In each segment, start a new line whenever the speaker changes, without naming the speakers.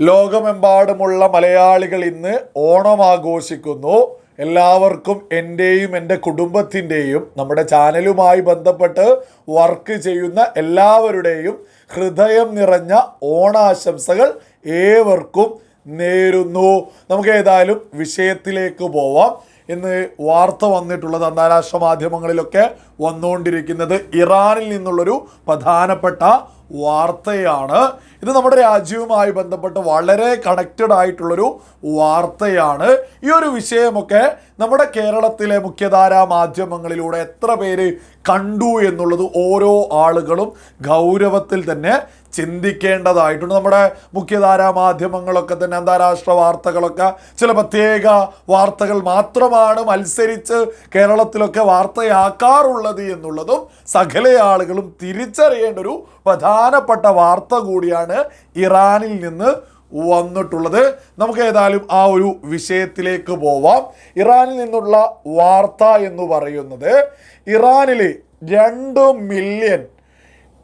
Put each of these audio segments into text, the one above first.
ലോകമെമ്പാടുമുള്ള മലയാളികൾ ഇന്ന് ഓണം ആഘോഷിക്കുന്നു. എല്ലാവർക്കും എന്റെയും എന്റെ കുടുംബത്തിന്റെയും നമ്മുടെ ചാനലുമായി ബന്ധപ്പെട്ട് വർക്ക് ചെയ്യുന്ന എല്ലാവരുടെയും ഹൃദയം നിറഞ്ഞ ഓണാശംസകൾ ഏവർക്കും നേരുന്നു. നമുക്ക് ഏതായാലും വിഷയത്തിലേക്ക് പോവാം. ഇന്ന് വാർത്ത വന്നിട്ടുള്ളത് അന്താരാഷ്ട്ര മാധ്യമങ്ങളിലൊക്കെ വന്നുകൊണ്ടിരിക്കുന്നത് ഇറാനിൽ നിന്നുള്ളൊരു പ്രധാനപ്പെട്ട വാർത്തയാണ്. ഇത് നമ്മുടെ രാജ്യവുമായി ബന്ധപ്പെട്ട് വളരെ കണക്റ്റഡ് ആയിട്ടുള്ളൊരു വാർത്തയാണ്. ഈ ഒരു വിഷയമൊക്കെ നമ്മുടെ കേരളത്തിലെ മുഖ്യധാരാ മാധ്യമങ്ങളിലൂടെ എത്ര പേര് കണ്ടു എന്നുള്ളത് ഓരോ ആളുകളും ഗൗരവത്തിൽ തന്നെ ചിന്തിക്കേണ്ടതായിട്ടുണ്ട്. നമ്മുടെ മുഖ്യധാരാ മാധ്യമങ്ങളൊക്കെ തന്നെ അന്താരാഷ്ട്ര വാർത്തകളൊക്കെ ചില പ്രത്യേക വാർത്തകൾ മാത്രമാണ് മത്സരിച്ച് കേരളത്തിലൊക്കെ വാർത്തയാക്കാറുള്ളത് എന്നുള്ളതും സകല ആളുകളും തിരിച്ചറിയേണ്ട ഒരു പ്രധാനപ്പെട്ട വാർത്ത കൂടിയാണ് ഇറാനിൽ നിന്ന് വന്നിട്ടുള്ളത്. നമുക്ക് ഏതായാലും ആ ഒരു വിഷയത്തിലേക്ക് പോവാം. ഇറാനിൽ നിന്നുള്ള വാർത്ത എന്ന് പറയുന്നത് ഇറാനിൽ രണ്ട് മില്യൺ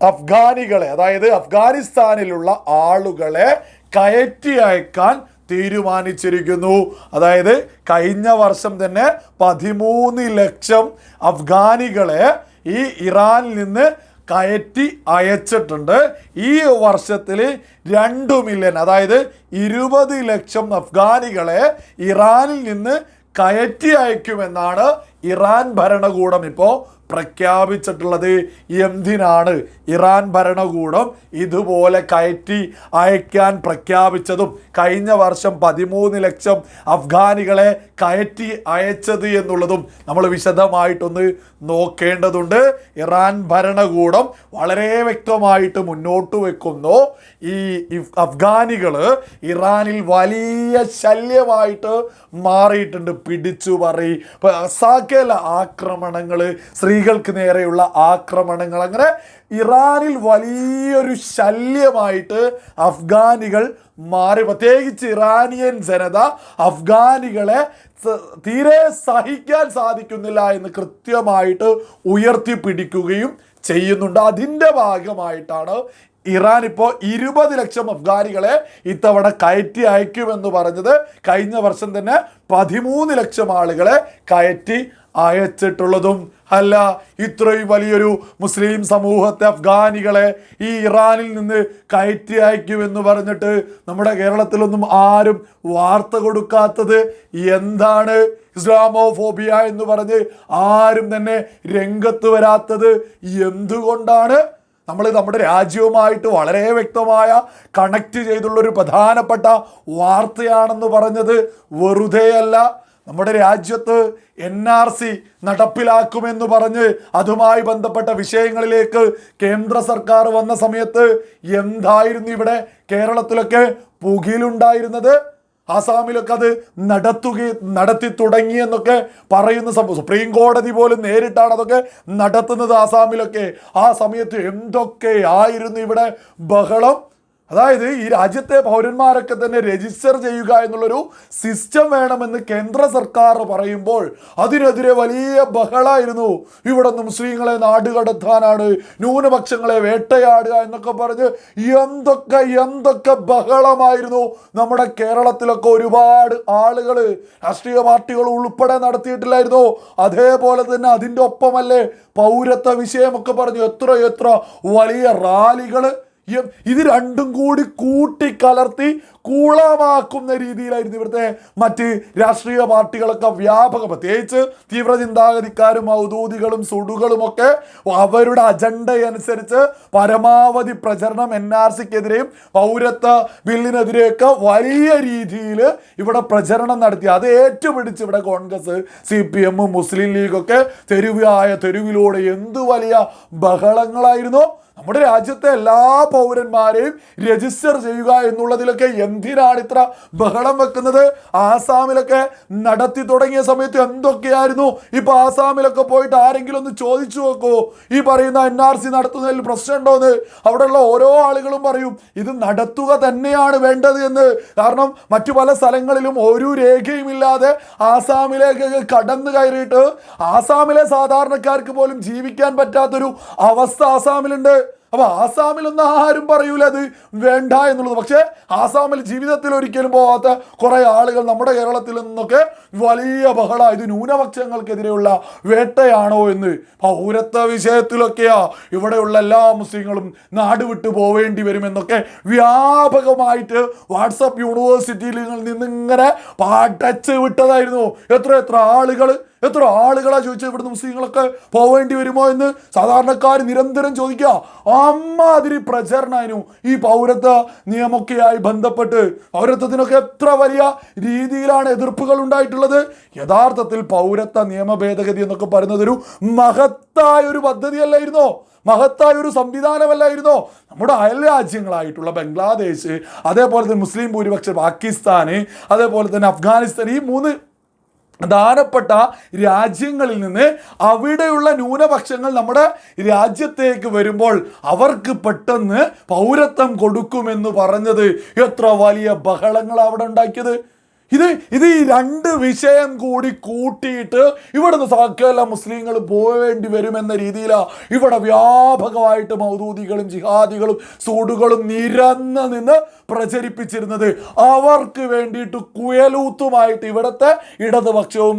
അഫ്ഗാനികളെ അതായത് അഫ്ഗാനിസ്ഥാനിലുള്ള ആളുകളെ കയറ്റി അയക്കാൻ തീരുമാനിച്ചിരിക്കുന്നു. അതായത് കഴിഞ്ഞ വർഷം തന്നെ പതിമൂന്ന് ലക്ഷം അഫ്ഗാനികളെ ഈ ഇറാനിൽ നിന്ന് കയറ്റി അയച്ചിട്ടുണ്ട്. ഈ വർഷത്തിൽ രണ്ട് മില്യൺ അതായത് ഇരുപത് ലക്ഷം അഫ്ഗാനികളെ ഇറാനിൽ നിന്ന് കയറ്റി അയക്കുമെന്നാണ് ഇറാൻ ഭരണകൂടം ഇപ്പോൾ പ്രഖ്യാപിച്ചിട്ടുള്ളത് എന്തിനാണ്? ഇറാൻ ഭരണകൂടം ഇതുപോലെ കയറ്റി അയക്കാൻ പ്രഖ്യാപിച്ചതും കഴിഞ്ഞ വർഷം പതിമൂന്ന് ലക്ഷം അഫ്ഗാനികളെ കയറ്റി അയച്ചത് എന്നുള്ളതും നമ്മൾ വിശദമായിട്ടൊന്ന് നോക്കേണ്ടതുണ്ട്. ഇറാൻ ഭരണകൂടം വളരെ വ്യക്തമായിട്ട് മുന്നോട്ട് വെക്കുന്നു. ഈ അഫ്ഗാനികൾ ഇറാനിൽ വലിയ ശല്യമായിട്ട് മാറിയിട്ടുണ്ട് പിടിച്ചു പറയി സകല ആക്രമണങ്ങൾ സ്ത്രീകൾക്ക് നേരെയുള്ള ആക്രമണങ്ങൾ അങ്ങനെ ഇറാനിൽ വലിയൊരു ശല്യമായിട്ട് അഫ്ഗാനികൾ മാറി. പ്രത്യേകിച്ച് ഇറാനിയൻ ജനത അഫ്ഗാനികളെ തീരെ സഹിക്കാൻ സാധിക്കുന്നില്ല എന്ന് കൃത്യമായിട്ട് ഉയർത്തിപ്പിടിക്കുകയും ചെയ്യുന്നുണ്ട്. അതിന്റെ ഭാഗമായിട്ടാണ് ഇറാൻ ഇപ്പോൾ ഇരുപത് ലക്ഷം അഫ്ഗാനികളെ ഇത്തവണ കയറ്റി അയക്കുമെന്ന് പറഞ്ഞത്. കഴിഞ്ഞ വർഷം തന്നെ പതിമൂന്ന് ലക്ഷം ആളുകളെ കയറ്റി അയച്ചിട്ടുള്ളതും അല്ല ഇത്രയും വലിയൊരു മുസ്ലിം സമൂഹത്തെ അഫ്ഗാനികളെ ഈ ഇറാനിൽ നിന്ന് കയറ്റി അയക്കുമെന്ന് പറഞ്ഞിട്ട് നമ്മുടെ കേരളത്തിലൊന്നും ആരും വാർത്ത കൊടുക്കാത്തത് എന്താണ് ഇസ്ലാമോഫോബിയ എന്ന് പറഞ്ഞ് ആരും തന്നെ രംഗത്ത് വരാത്തത് എന്തുകൊണ്ടാണ്? നമ്മൾ നമ്മുടെ രാജ്യവുമായിട്ട് വളരെ വ്യക്തമായ കണക്റ്റ് ചെയ്തുള്ളൊരു പ്രധാനപ്പെട്ട വാർത്തയാണെന്ന് പറഞ്ഞത് വെറുതെയല്ല നമ്മുടെ രാജ്യത്ത് എൻ ആർ സി നടപ്പിലാക്കുമെന്ന് പറഞ്ഞ് അതുമായി ബന്ധപ്പെട്ട വിഷയങ്ങളിലേക്ക് കേന്ദ്ര സർക്കാർ വന്ന സമയത്ത് എന്തായിരുന്നു ഇവിടെ കേരളത്തിലൊക്കെ പുകയിലുണ്ടായിരുന്നത് ആസാമിലൊക്കെ അത് നടത്തുക നടത്തി തുടങ്ങി എന്നൊക്കെ പറയുന്ന സംഭവം സുപ്രീം കോടതി പോലും നേരിട്ടാണ് അതൊക്കെ നടത്തുന്നത് ആസാമിലൊക്കെ. ആ സമയത്ത് എന്തൊക്കെ ആയിരുന്നു ഇവിടെ ബഹളം? അതായത് ഈ രാജ്യത്തെ പൗരന്മാരൊക്കെ തന്നെ രജിസ്റ്റർ ചെയ്യുക എന്നുള്ളൊരു സിസ്റ്റം വേണമെന്ന് കേന്ദ്ര സർക്കാർ പറയുമ്പോൾ അതിനെതിരെ വലിയ ബഹളായിരുന്നു. ഇവിടെ മുസ്ലിങ്ങളെ നാടുകടത്താനാണ് ന്യൂനപക്ഷങ്ങളെ വേട്ടയാടുക എന്നൊക്കെ പറഞ്ഞ് എന്തൊക്കെ എന്തൊക്കെ ബഹളമായിരുന്നു. നമ്മുടെ കേരളത്തിലൊക്കെ ഒരുപാട് ആളുകൾ രാഷ്ട്രീയ പാർട്ടികൾ ഉൾപ്പെടെ നടത്തിയിട്ടില്ലായിരുന്നു. അതേപോലെ തന്നെ അതിന്റെ ഒപ്പമല്ലേ പൗരത്വ വിഷയമൊക്കെ പറഞ്ഞു. എത്ര എത്ര വലിയ റാലികൾ ഇത് രണ്ടും കൂടി കൂട്ടിക്കലർത്തി കൂളമാക്കുന്ന രീതിയിലായിരുന്നു ഇവിടുത്തെ മറ്റ് രാഷ്ട്രീയ പാർട്ടികളൊക്കെ വ്യാപകം. പ്രത്യേകിച്ച് തീവ്ര ചിന്താഗതിക്കാരും സുടുകളും ഒക്കെ അവരുടെ അജണ്ട അനുസരിച്ച് പരമാവധി പ്രചരണം എൻ ആർ സിക്കെതിരെയും പൗരത്വ ബില്ലിനെതിരെയൊക്കെ വലിയ രീതിയിൽ ഇവിടെ പ്രചരണം നടത്തി. അത് ഏറ്റുപിടിച്ച് ഇവിടെ Congress C P M Muslim ലീഗൊക്കെ തെരുവായ തെരുവിലൂടെ എന്ത് വലിയ ബഹളങ്ങളായിരുന്നു. നമ്മുടെ രാജ്യത്തെ എല്ലാ പൗരന്മാരെയും രജിസ്റ്റർ ചെയ്യുക എന്നുള്ളതിലൊക്കെ എന്തിനാണ് ഇത്ര ബഹളം വെക്കുന്നത്? ആസാമിലൊക്കെ നടത്തി തുടങ്ങിയ സമയത്ത് എന്തൊക്കെയായിരുന്നു? ഇപ്പൊ ആസാമിലൊക്കെ പോയിട്ട് ആരെങ്കിലും ഒന്ന് ചോദിച്ചു നോക്കൂ. ഈ പറയുന്ന എൻ ആർ സി നടത്തുന്നതിൽ പ്രശ്നമുണ്ടോന്ന്? അവിടെയുള്ള ഓരോ ആളുകളും പറയും ഇത് നടത്തുക തന്നെയാണ് വേണ്ടത് എന്ന്. കാരണം മറ്റു പല സ്ഥലങ്ങളിലും ഒരു രേഖയും ഇല്ലാതെ ആസാമിലേക്ക് കടന്നു കയറിയിട്ട് ആസാമിലെ സാധാരണക്കാർക്ക് പോലും ജീവിക്കാൻ പറ്റാത്തൊരു അവസ്ഥ ആസാമിലുണ്ട്. അപ്പൊ ആസാമിലൊന്നും ആരും പറയൂല അത് വേണ്ട എന്നുള്ളത്. പക്ഷേ ആസാമിൽ ജീവിതത്തിൽ ഒരിക്കലും പോകാത്ത കുറേ ആളുകൾ നമ്മുടെ കേരളത്തിൽ നിന്നൊക്കെ വലിയ ബഹള ഇത് ന്യൂനപക്ഷങ്ങൾക്കെതിരെയുള്ള വേട്ടയാണോ എന്ന്. പൗരത്വ വിഷയത്തിലൊക്കെയാ ഇവിടെയുള്ള എല്ലാ മുസ്ലിങ്ങളും നാട് വിട്ടു പോവേണ്ടി വരുമെന്നൊക്കെ വ്യാപകമായിട്ട് വാട്സപ്പ് യൂണിവേഴ്സിറ്റിയിൽ നിന്നിങ്ങനെ പാട്ടച്ച് വിട്ടതായിരുന്നു. എത്ര എത്ര ആളുകൾ എത്ര ആളുകളാ ചോദിച്ചത് ഇവിടുന്ന് മുസ്ലിങ്ങളൊക്കെ പോവേണ്ടി വരുമോ എന്ന്? സാധാരണക്കാർ നിരന്തരം ചോദിക്കുക. അമ്മാതിരി പ്രചരണമായിരുന്നു ഈ പൗരത്വ നിയമൊക്കെയായി ബന്ധപ്പെട്ട് പൗരത്വത്തിനൊക്കെ എത്ര വലിയ രീതിയിലാണ് എതിർപ്പുകൾ ഉണ്ടായിട്ടുള്ളത്? യഥാർത്ഥത്തിൽ പൗരത്വ നിയമ ഭേദഗതി എന്നൊക്കെ പറയുന്നത് ഒരു മഹത്തായ ഒരു പദ്ധതിയല്ലായിരുന്നോ? മഹത്തായ ഒരു സംവിധാനമല്ലായിരുന്നോ? നമ്മുടെ അയൽ രാജ്യങ്ങളായിട്ടുള്ള ബംഗ്ലാദേശ് അതേപോലെ തന്നെ മുസ്ലിം ഭൂരിപക്ഷം പാകിസ്ഥാന് അതേപോലെ തന്നെ അഫ്ഗാനിസ്ഥാൻ ഈ മൂന്ന് പ്രധാനപ്പെട്ട രാജ്യങ്ങളിൽ നിന്ന് അവിടെയുള്ള ന്യൂനപക്ഷങ്ങൾ നമ്മുടെ രാജ്യത്തേക്ക് വരുമ്പോൾ അവർക്ക് പെട്ടെന്ന് പൗരത്വം കൊടുക്കുമെന്ന് പറഞ്ഞത് എത്ര വലിയ ബഹളങ്ങൾ അവിടെ ഉണ്ടാക്കിയത്. ഇത് ഇത് ഈ രണ്ട് വിഷയം കൂടി കൂട്ടിയിട്ട് ഇവിടുന്ന് സകല മുസ്ലിങ്ങൾ പോവേണ്ടി വരുമെന്ന രീതിയിലാണ് ഇവിടെ വ്യാപകമായിട്ട് മൗദൂദികളും ജിഹാദികളും സൂടുകളും നിരന്ന് നിന്ന് പ്രചരിപ്പിച്ചിരുന്നത്. അവർക്ക് വേണ്ടിയിട്ട് കുയലൂത്തുമായിട്ട് ഇവിടുത്തെ ഇടതുപക്ഷവും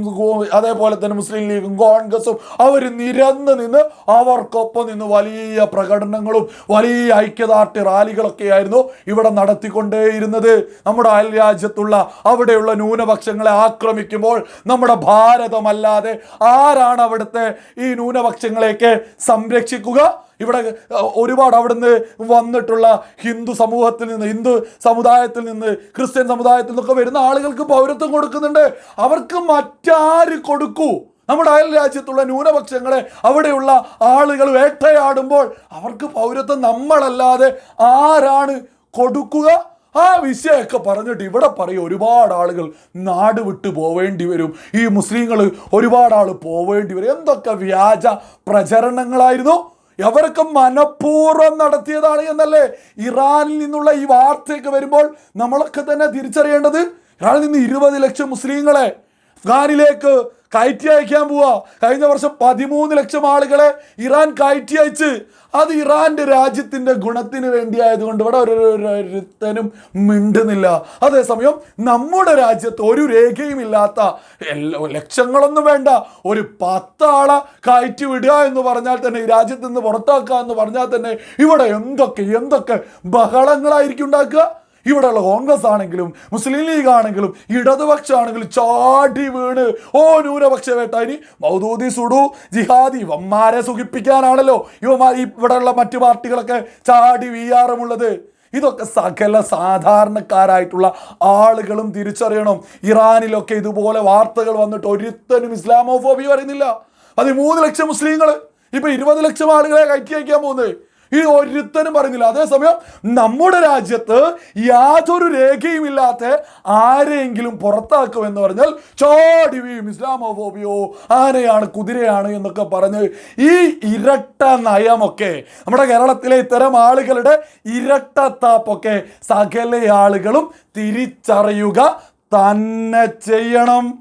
അതേപോലെ തന്നെ മുസ്ലിം ലീഗും കോൺഗ്രസും അവർ നിരന്ന് നിന്ന് അവർക്കൊപ്പം നിന്ന് വലിയ പ്രകടനങ്ങളും വലിയ ഐക്യദാർഢ്യ റാലികളൊക്കെ ആയിരുന്നു ഇവിടെ നടത്തിക്കൊണ്ടേയിരുന്നത്. നമ്മുടെ അയൽ രാജ്യത്തുള്ള അവിടെയുള്ള ന്യൂനപക്ഷങ്ങളെ ആക്രമിക്കുമ്പോൾ നമ്മുടെ ഭാരതമല്ലാതെ ആരാണ് അവിടുത്തെ ഈ ന്യൂനപക്ഷങ്ങളെയൊക്കെ സംരക്ഷിക്കുക? ഇവിടെ ഒരുപാട് അവിടുന്ന് വന്നിട്ടുള്ള ഹിന്ദു സമൂഹത്തിൽ നിന്ന് ഹിന്ദു സമുദായത്തിൽ നിന്ന് ക്രിസ്ത്യൻ സമുദായത്തിൽ നിന്നൊക്കെ വരുന്ന ആളുകൾക്ക് പൗരത്വം കൊടുക്കുന്നുണ്ട്. അവർക്ക് മറ്റാര് കൊടുക്കൂ? നമ്മുടെ അയൽ രാജ്യത്തുള്ള ന്യൂനപക്ഷങ്ങളെ അവിടെയുള്ള ആളുകൾ വേട്ടയാടുമ്പോൾ അവർക്ക് പൗരത്വം നമ്മളല്ലാതെ ആരാണ് കൊടുക്കുക? ആ വിഷയമൊക്കെ പറഞ്ഞിട്ട് ഇവിടെ പറയും ഒരുപാട് ആളുകൾ നാട് വിട്ടു പോവേണ്ടി വരും. ഈ മുസ്ലിങ്ങൾ ഒരുപാട് ആൾ പോവേണ്ടി വരും. എന്തൊക്കെ വ്യാജ പ്രചരണങ്ങളായിരുന്നു? അവരൊക്കെ മനഃപൂർവം നടത്തിയതാണ് എന്നല്ലേ ഇറാനിൽ നിന്നുള്ള ഈ വാർത്തയൊക്കെ വരുമ്പോൾ നമ്മളൊക്കെ തന്നെ തിരിച്ചറിയേണ്ടത്. ഇറാനിൽ നിന്ന് ഇരുപത് ലക്ഷം മുസ്ലിങ്ങളെ അഫ്ഗാനിലേക്ക് കയറ്റി അയക്കാൻ പോവാ. കഴിഞ്ഞ വർഷം പതിമൂന്ന് ലക്ഷം ആളുകളെ ഇറാൻ കയറ്റി അയച്ച്. അത് ഇറാന്റെ രാജ്യത്തിന്റെ ഗുണത്തിന് വേണ്ടിയായതുകൊണ്ട് ഇവിടെ ഒരു ഒരു- ഒരുത്തനും മിണ്ടുന്നില്ല. അതേസമയം നമ്മുടെ രാജ്യത്ത് ഒരു രേഖയും ഇല്ലാത്ത ലക്ഷങ്ങളൊന്നും വേണ്ട. ഒരു പത്താളെ കയറ്റി വിടുക എന്ന് പറഞ്ഞാൽ തന്നെ ഈ രാജ്യത്ത് നിന്ന് പുറത്താക്കുക എന്ന് പറഞ്ഞാൽ തന്നെ ഇവിടെ എന്തൊക്കെ എന്തൊക്കെ ബഹളങ്ങളായിരിക്കും ഉണ്ടാക്കുക? ഇവിടെയുള്ള കോൺഗ്രസ് ആണെങ്കിലും മുസ്ലിം ലീഗ് ആണെങ്കിലും ഇടതുപക്ഷമാണെങ്കിലും ചാടി വീണ് ഓ ന്യൂനപക്ഷ വേട്ട മൗദൂദി സുഡു ജിഹാദി ഇവന്മാരെ സുഖിപ്പിക്കാനാണല്ലോ. ഇവന്മാർ ഇവിടെയുള്ള മറ്റു പാർട്ടികളൊക്കെ ചാടി വീയാറുമുള്ളത്. ഇതൊക്കെ സകല സാധാരണക്കാരായിട്ടുള്ള ആളുകളും തിരിച്ചറിയണം. ഇറാനിലൊക്കെ ഇതുപോലെ വാർത്തകൾ വന്നിട്ട് ഒരുത്തനും ഇസ്ലാമോഫോബി പറയുന്നില്ല. പതിമൂന്ന് ലക്ഷം മുസ്ലിങ്ങൾ ഇപ്പൊ ഇരുപത് ലക്ഷം ആളുകളെ കയറ്റി അയക്കാൻ പോകുന്നത്. ഈ ഒരുത്തനും പറയുന്നില്ല. അതേസമയം നമ്മുടെ രാജ്യത്ത് യാതൊരു രേഖയും ഇല്ലാത്ത ആരെങ്കിലും പുറത്താക്കുമെന്ന് പറഞ്ഞാൽ ചോടി വീഴും ഇസ്ലാമോഫോബിയോ ആനയാണ് കുതിരയാണ് എന്നൊക്കെ പറഞ്ഞ് ഈ ഇരട്ട നയമൊക്കെ നമ്മുടെ കേരളത്തിലെ ഇത്തരം ആളുകളുടെ ഇരട്ടത്താപ്പൊക്കെ സകല ആളുകളും തിരിച്ചറിയുക തന്നെ ചെയ്യണം.